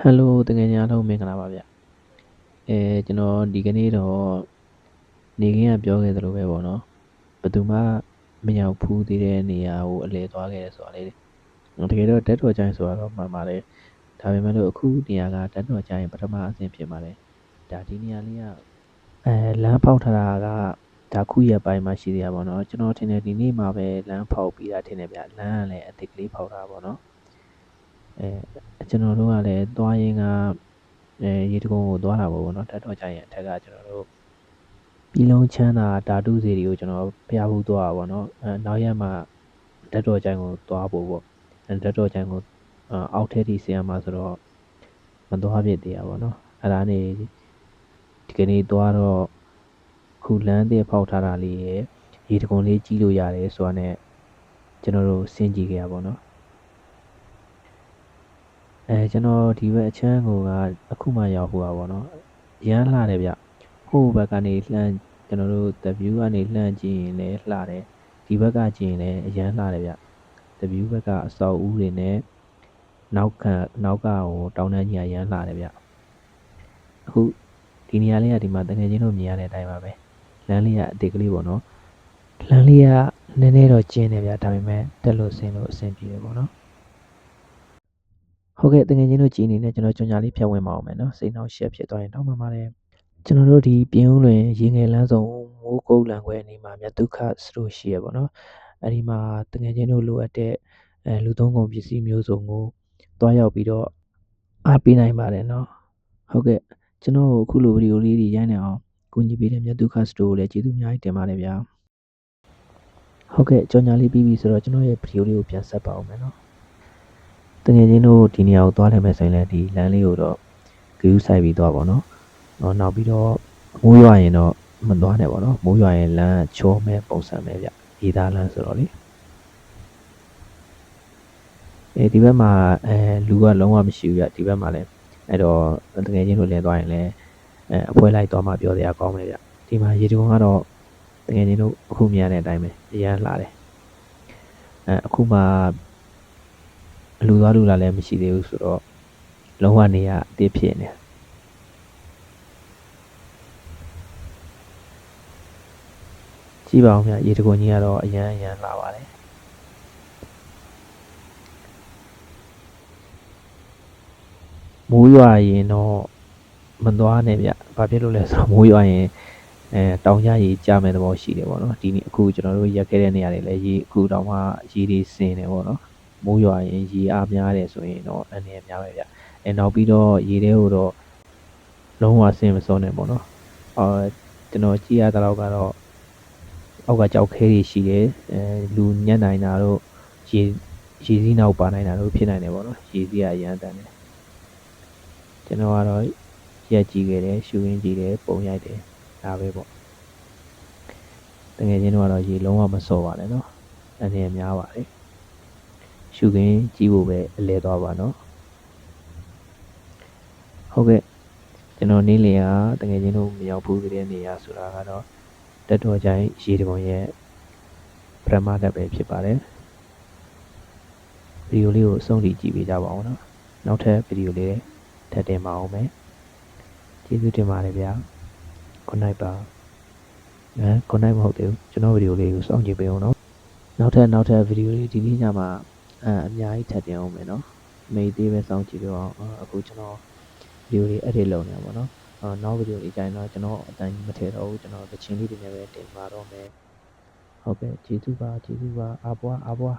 ဟယ်လိုတကယ်ကြီးအားလုံးမင်္ဂလာပါဗျအဲကျွန်တော်ဒီကနေ့တော့နေခင်းကပြောခဲ့သလိုပဲပေါ့နော်ဘယ်သူမှမရောက်ဖူးသေးတဲ့နေရာကိုအလဲသွားခဲ့တယ်ဆိုတာလေတကယ်တော့တက်တော်ချိုင်းဆိုတာတော့မှန်ပါတယ်ဒါပေမဲ့လို့အခုနေရာကတက်တော်ချိုင်းပထမအဆင့်ဖြစ်ပါတယ်ဒါဒီနေရာလေးကအဲလမ်းဖောက်ထားတာကဒါခုရက်ပိုင်းမှရှိသေးတာပေါ့နော်ကျွန်တော်ထင်တယ်ဒီနေ့မှပဲလမ်းဖောက်ပြီးတာထင်တယ်ဗျလမ်းကလည်းအသစ်ကလေးဖောက်တာပေါ့နော် အဲကျွန်တော်တို့ကလည်းသွားရင်းကအဲရေတကုံကိုသွားတာပေါ့ဗောနော်တက်တော့ကြရင်အထက်ကကျွန်တော်တို့ပြည်လုံးချမ်းသာဓာတုစီတွေကိုကျွန်တော်ဖျားဖို့သွားတာပေါ့နော်အဲနောက်ရက်မှတက်တော့ကြိုင်ကိုသွားဖို့ပေါ့အဲတက်တော့ကြိုင်ကိုအောက်ထဲထိဆင်းရမှာဆိုတော့မသွားဖြစ်သေးတာပေါ့နော်အဲ့ဒါနေဒီကနေ့သွားတော့ခုလမ်းတဲ့ဖောက်ထားတာလေးရယ်ရေတကုံလေးကြီးလို့ရတယ်ဆိုတာနဲ့ကျွန်တော်တို့စဉ်းကြည့်ခဲ့ရပါတော့ အဲကျွန်တော်ဒီဘက်အချမ်းကိုကအခုမှရောက်ဖို့ပါဗောနော်ရမ်းလှတယ်ဗျဟိုဘက်ကနေလှမ်းကျွန်တော်တို့ the view ကနေလှမ်းကြည့်ရင်လည်းလှတယ်ဒီဘက်ကကြည့်ရင်လည်းအရမ်းလှတယ်ဗျ the view ဘက်ကအစောက်ဦးတွေနဲ့နောက်ခံနောက်ကဟိုတောင်းတန်းကြီးအရမ်းလှတယ်ဗျအခုဒီနေရာလေးကဒီမှာတကယ်ချင်းတို့မြင်ရတဲ့အတိုင်းပါပဲလမ်းလေးကအတိတ်ကလေးပေါ့နော်လမ်းလေးကနည်းနည်းတော့ကျင်းတယ်ဗျဒါပေမဲ့တက်လို့ဆင်းလို့အဆင်ပြေတယ်ပေါ့နော် ဟုတ်ကဲ့တကယ်ချင်းတို့ကြည်နေနဲ့ကျွန်တော်ကြွညာလေးဖြတ်ဝင်ပါအောင်မယ်နော်စိတ်နှောက်ရှက်ဖြစ်သွားရင်တောင်းပန်ပါတယ်ကျွန်တော်တို့ဒီပြင်းဦးလွင်ရေငယ်လမ်းဆောင်မိုးကုတ်လန်ခွဲအနေမှာမြတ်ဒုက္ခစလို့ရှိရပါတော့အဲ့ဒီမှာတကယ်ချင်းတို့လိုအပ်တဲ့အဲလူသုံးကုန်ပစ္စည်းမျိုးစုံကိုတွားရောက်ပြီးတော့အားပေးနိုင်ပါတယ်နော်ဟုတ်ကဲ့ကျွန်တော်အခုလိုဗီဒီယိုလေးတွေရိုက်နေအောင်ကူညီပေးတဲ့မြတ်ဒုက္ခစတိုးကိုလည်းကျေးဇူးအများကြီးတင်ပါတယ်ဗျာဟုတ်ကဲ့ကြော်ညာလေးပြီးပြီဆိုတော့ကျွန်တော်ရဲ့ဗီဒီယိုလေးကိုပြန်ဆက်ပါအောင်မယ်နော် တငယ်ချင်းတို့ဒီနေရာကိုသွားနိုင်မယ်ဆိုရင်လည်းဒီလမ်းလေးကိုတော့ဂယူးဆိုင်ပြီးသွားပါတော့။နော်နောက်ပြီးတော့မိုးရွာရင်တော့မသွားနဲ့ပေါ့နော်။မိုးရွာရင်လမ်းချောမဲ့ပုံစံပဲဗျ။ရေသားလမ်းဆိုတော့လေ။အဲဒီဘက်မှာအဲလူကလုံးဝမရှိဘူးဗျ။ဒီဘက်မှာလည်းအဲ့တော့တငယ်ချင်းတို့လည်သွားရင်လည်းအဲအဖွဲလိုက်သွားမှပြောတရားကောင်းမယ်ဗျ။ဒီမှာရေတုံကတော့တငယ်ချင်းတို့အခုမြင်ရတဲ့အတိုင်းပဲအရန်လှတယ်။အဲအခုမှ အလူသွားလူလာလည်းမရှိသေးဘူးဆိုတော့လုံးဝနေရအသေးဖြစ်နေကြည့်ပါဦးဗျရေတကွန်ကြီးကတော့အရန်အရန်လာပါတယ်မိုးရွာရင်တော့မသွားနဲ့ဗျဘာဖြစ်လို့လဲဆိုတော့မိုးရွာရင်အဲတောင်ကြရေကြမယ်သဘောရှိတယ်ပေါ့နော်ဒီနေ့အခုကျွန်တော်တို့ရက်ခဲ့တဲ့နေရာတွေလည်းရေအခုတောင်မှရေတွေစင်တယ်ပေါ့နော် မိုးရွာရင်ရေအားများတယ်ဆိုရင်တော့အန္တရာယ်များပဲဗျအဲနောက်ပြီးတော့ရေထဲကိုတော့လုံးဝဆင်းမစောနဲ့ပေါ့နော်အာကျွန်တော်ကြည့်ရတဲ့လောက်ကတော့အောက်ကကြောက်ခဲတွေရှိတယ်အဲလူညက်နိုင်တာတို့ရေရေစည်းနောက်ပါနိုင်တာတို့ဖြစ်နိုင်တယ်ပေါ့နော်ရေစည်းကအရန်တန်တယ်ကျွန်တော်ကတော့ရက်ကြည့်ခဲ့တယ်ရှူရင်းကြည့်တယ်ပုံရိုက်တယ်ဒါပဲပေါ့တကယ်ချင်းတော့ရေလုံးဝမစောပါနဲ့နော်အနေနဲ့များပါတယ် ရှုခင်းကြည့်ဖို့ပဲအလဲသွားပါနော်ဟုတ်ကဲ့ကျွန်တော်နေလေကတကယ်ချင်းတို့မရောက်ဘူးတဲ့နေရာဆိုတာကတော့တက်တော်ကြိုင်ရေတပုံရဲ့ပရမတ်ပဲဖြစ်ပါတယ်ဗီဒီယိုလေးကိုအဆုံးထိကြည့်ပေးကြပါဦးနော်နောက်ထပ်ဗီဒီယိုလေးထပ်တင်ပါအောင်မယ်ကျေးဇူးတင်ပါတယ်ဗျာ good night ပါအဲ good night မဟုတ်သေးဘူးကျွန်တော်ဗီဒီယိုလေးကိုစောင့်ကြည့်ပေးအောင်နော်နောက်ထပ်နောက်ထပ်ဗီဒီယိုလေးဒီနေ့ညမှာ အဲအများကြီးထပ်တင်အောင်မယ်နော်မေးသေးပဲစောင့်ကြည့်ပြအောင်အခုကျွန်တော်ဗီဒီယိုလေး edit လုပ်နေတာပေါ့နော်အော်နောက်ဗီဒီယိုလေးကြိုင်တော့ကျွန်တော်အတန်းကြီးမထည့်တော့ဘူးကျွန်တော်သချင်းလေးတွေနဲ့ပဲတင်ပါတော့မယ်ဟုတ်ကဲ့ကျေးဇူးပါကျေးဇူးပါအားပွားအားပွား